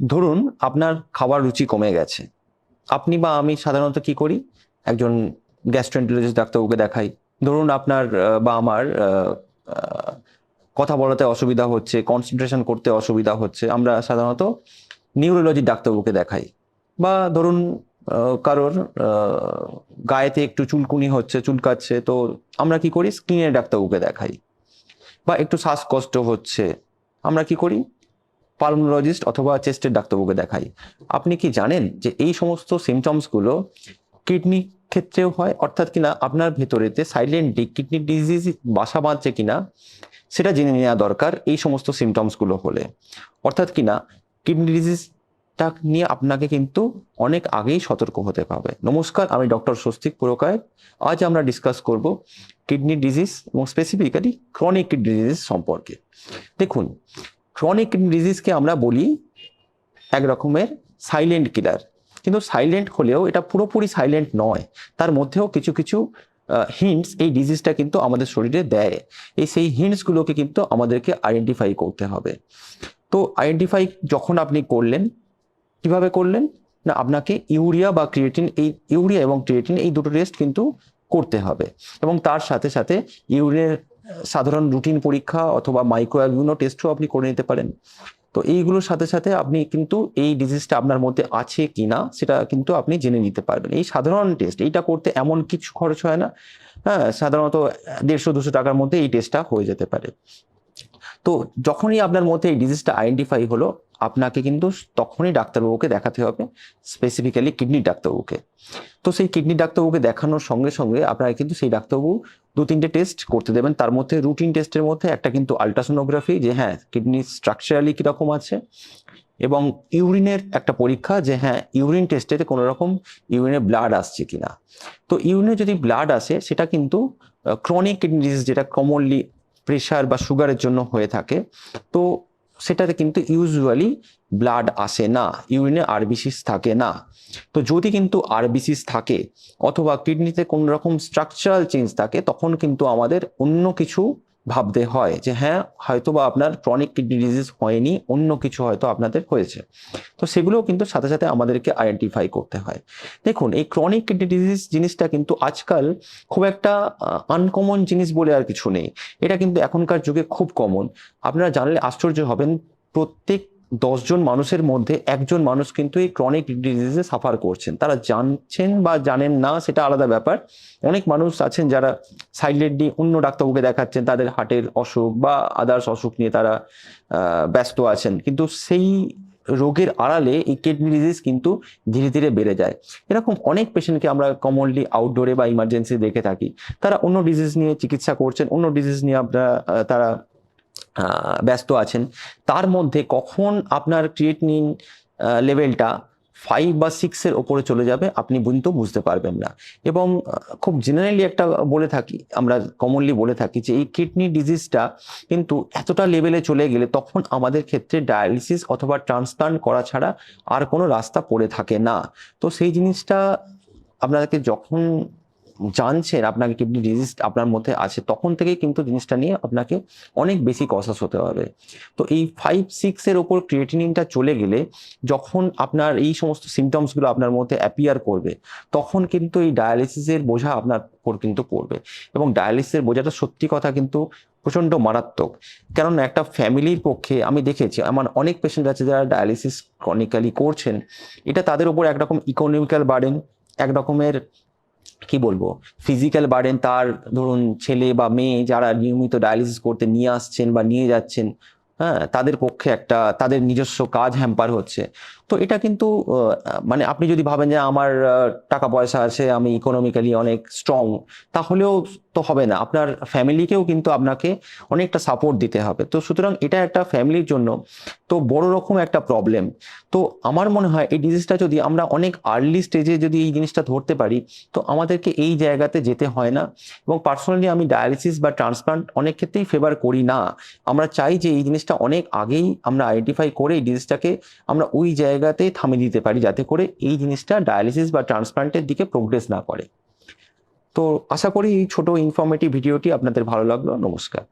ধরুন আপনার খাবার রুচি কমে গেছে। আপনি বা আমি সাধারণত কি করি? একজন গ্যাস্ট্রেন্টোলজিস্ট ডাক্তারবাবুকে দেখাই। ধরুন আপনার বা আমার কথা বলাতে অসুবিধা হচ্ছে কনসেন্ট্রেশন করতে অসুবিধা হচ্ছে, আমরা সাধারণত নিউরোলজি ডাক্তারবাবুকে দেখাই। বা ধরুন কারোর গায়েতে একটু চুলকুনি হচ্ছে, চুলকাচ্ছে, তো আমরা কি করি? স্কিনের ডাক্তারবাবুকে দেখাই। বা একটু শ্বাসকষ্ট হচ্ছে, আমরা কি করি? পালমোলজিস্ট অথবা চেস্টের ডাক্তারবাবুকে দেখাই। আপনি কি জানেন যে এই সমস্ত সিমটমসগুলো কিডনি ক্ষেত্রেও হয়? অর্থাৎ কিনা আপনার ভেতরেতে সাইলেন্টলি কিডনি ডিজিজ বাসা বাঁধছে কিনা, সেটা জেনে নেওয়া দরকার এই সমস্ত সিমটমসগুলো হলে। অর্থাৎ কিনা কিডনি ডিজিজটা নিয়ে আপনাকে কিন্তু অনেক আগেই সতর্ক হতে হবে। নমস্কার, আমি ডক্টর স্বস্তিক পুরকায় আজ আমরা ডিসকাস করব কিডনি ডিজিজ এবং স্পেসিফিক্যালি ক্রনিক কিডনি ডিজিজ সম্পর্কে। দেখুন ক্রনিক ডিজিজকে আমরা বলি এক রকমের সাইলেন্ট কিলার কিন্তু সাইলেন্ট হলেও এটা পুরোপুরি সাইলেন্ট নয়। তার মধ্যেও কিছু কিছু হিন্টস এই ডিজিজটা কিন্তু আমাদের শরীরে দেয়। এই সেই হিন্টসগুলোকে কিন্তু আমাদেরকে আইডেন্টিফাই করতে হবে। তো আইডেন্টিফাই যখন আপনি করলেন, কীভাবে করলেন? না, আপনাকে ইউরিয়া বা ক্রিয়েটিন এই, ইউরিয়া এবং ক্রিয়েটিন এই দুটো টেস্ট কিন্তু করতে হবে। এবং তার সাথে সাথে ইউরিনের সাধারণ রুটিন পরীক্ষা অথবা মাইক্রোঅ্যালবিউনো টেস্টও আপনি করে নিতে পারেন। তো এইগুলোর সাথে সাথে আপনি কিন্তু এই ডিজিজটা আপনার মধ্যে আছে কি না সেটা কিন্তু আপনি জেনে নিতে পারবেন। এই সাধারণ টেস্ট এইটা করতে এমন কিছু খরচ হয় না। হ্যাঁ সাধারণত দেড়শো, দুশো টাকার মধ্যে এই টেস্টটা হয়ে যেতে পারে। তো যখনই আপনার মধ্যে এই ডিজিজটা আইডেন্টিফাই হলো আপনাকে কিন্তু তখনই ডাক্তারবাবুকে দেখাতে হবে স্পেসিফিক্যালি কিডনি ডাক্তারবাবুকে। তো সেই কিডনি ডাক্তারবাবুকে দেখানোর সঙ্গে সঙ্গে আপনারা কিন্তু সেই ডাক্তারবাবু দু তিনটে টেস্ট করতে দেবেন। তার মধ্যে রুটিন টেস্টের মধ্যে একটা কিন্তু আলট্রাসোনোগ্রাফি যে হ্যাঁ কিডনি স্ট্রাকচারালি কীরকম আছে এবং ইউরিনের একটা পরীক্ষা, যে হ্যাঁ ইউরিন টেস্টেতে কোনো রকম ইউরিনে ব্লাড আসছে কিনা। তো ইউরিনে যদি ব্লাড আসে, সেটা কিন্তু ক্রনিক কিডনি ডিজিজ যেটা কমনলি প্রেশার বা সুগারের জন্য হয়ে থাকে, তো সেটাতে কিন্তু ইউজুয়ালি ব্লাড আসে না ইউরিনে আরবিসিস থাকে না। তো যদি কিন্তু আরবিসিস থাকে, অথবা কিডনিতে কোনো রকম স্ট্রাকচারাল চেঞ্জ থাকে, তখন কিন্তু আমাদের অন্য কিছু ভাবতে হয় যে হ্যাঁ হয়তো বা আপনার ক্রনিক কিডনি ডিজিজ হয়নি, অন্য কিছু হয়তো আপনাদের হয়েছে। তো সেগুলোও কিন্তু সাথে সাথে আমাদেরকে আইডেন্টিফাই করতে হয়। দেখুন, এই ক্রনিক কিডনি ডিজিজ জিনিসটা কিন্তু আজকাল খুব একটা আনকমন জিনিস বলে আর কিছু নেই। এটা কিন্তু এখনকার যুগে খুব কমন আপনারা জানলে আশ্চর্য হবেন, প্রত্যেক দশজন মানুষের মধ্যে একজন মানুষ কিন্তু এই ক্রনিক ডিজিজে সাফার করছেন। তারা জানছেন বা জানেন না, সেটা আলাদা ব্যাপার। অনেক মানুষ আছেন যারা সাইলেন্টলি অন্য ডাক্তারবাবুকে দেখাচ্ছেন, তাদের হার্টের অসুখ বা আদার্স অসুখ নিয়ে তারা ব্যস্ত আছেন। কিন্তু সেই রোগের আড়ালে এই কিডনি ডিজিজ কিন্তু ধীরে ধীরে বেড়ে যায়। এরকম অনেক পেশেন্টকে আমরা কমনলি আউটডোরে বা ইমার্জেন্সি দেখে থাকি। তারা অন্য ডিজিজ নিয়ে চিকিৎসা করছেন, অন্য ডিজিজ নিয়ে আপনারা তারা ব্যস্ত আছেন, তার মধ্যে কখন আপনার ক্রিয়েটিনিন লেভেলটা ফাইভ বা সিক্সের ওপরে চলে যাবে, আপনি কিন্তু বুঝতে পারবেন না। এবং খুব জেনারেলি একটা বলে থাকি, আমরা কমনলি বলে থাকি যে, এই কিডনি ডিজিজটা কিন্তু এতটা লেভেলে চলে গেলে তখন আমাদের ক্ষেত্রে ডায়ালিসিস অথবা ট্রান্সপ্লান্ট করা ছাড়া আর কোনো রাস্তা পড়ে থাকে না। তো সেই জিনিসটা আপনাদেরকে যখন জানছেন, আপনাকে কিডনি ডিজিজ আপনার মধ্যে আছে, তখন থেকেই কিন্তু জিনিসটা নিয়ে আপনাকে অনেক বেশি কসাস হতে হবে। তো এই ফাইভ সিক্সের ওপর ক্রিয়েটিনিনটা চলে গেলে যখন আপনার এই সমস্ত সিমটমসগুলো আপনার মধ্যে অ্যাপিয়ার করবে, তখন কিন্তু এই ডায়ালিসিসের বোঝা আপনার উপর কিন্তু পড়বে। এবং ডায়ালিসিসের বোঝাটা সত্যি কথা কিন্তু প্রচণ্ড মারাত্মক। কেননা একটা ফ্যামিলির পক্ষে আমি দেখেছি, আমার অনেক পেশেন্ট আছে যারা ডায়ালিসিস ক্রনিক্যালি করছেন, এটা তাদের উপর একরকম ইকোনমিক্যাল বার্ডেন এক রকমের কি বলব? ফিজিক্যাল বার্ডেন তার ধরুন ছেলে বা মেয়ে যারা নিয়মিত ডায়ালিসিস করতে নিয়ে আসছেন বা নিয়ে যাচ্ছেন হ্যাঁ তাদের পক্ষে একটা, তাদের নিজস্ব কাজ হ্যাম্পার হচ্ছে। তো এটা কিন্তু মানে আপনি যদি ভাবেন যে আমার টাকা পয়সা আছে, আমি ইকোনমিক্যালি অনেক স্ট্রং তাহলেও তো হবে না। আপনার ফ্যামিলিকেও কিন্তু আপনাকে অনেকটা সাপোর্ট দিতে হবে। তো সুতরাং এটা একটা ফ্যামিলির জন্য তো বড় রকম একটা প্রবলেম তো আমার মনে হয় এই ডিজিজটা যদি আমরা অনেক আর্লি স্টেজে যদি এই জিনিসটা ধরতে পারি, তো আমাদেরকে এই জায়গাতে যেতে হয় না। এবং পার্সোনালি আমি ডায়ালিসিস বা ট্রান্সপ্লান্ট অনেক ক্ষেত্রেই ফেভার করি না। আমরা চাই যে এই জিনিসটা অনেক আগেই আমরা আইডেন্টিফাই করে এই ডিজিজটাকে আমরা ওই জায়গাতেই থামিয়ে দিতে পারি যাতে করে এই জিনিসটা ডায়ালিসিস বা ট্রান্সপ্লান্টের দিকে প্রোগ্রেস না করে। তো আশা করি এই ছোট ইনফর্মেটিভ ভিডিওটি আপনাদের ভালো লাগল। নমস্কার।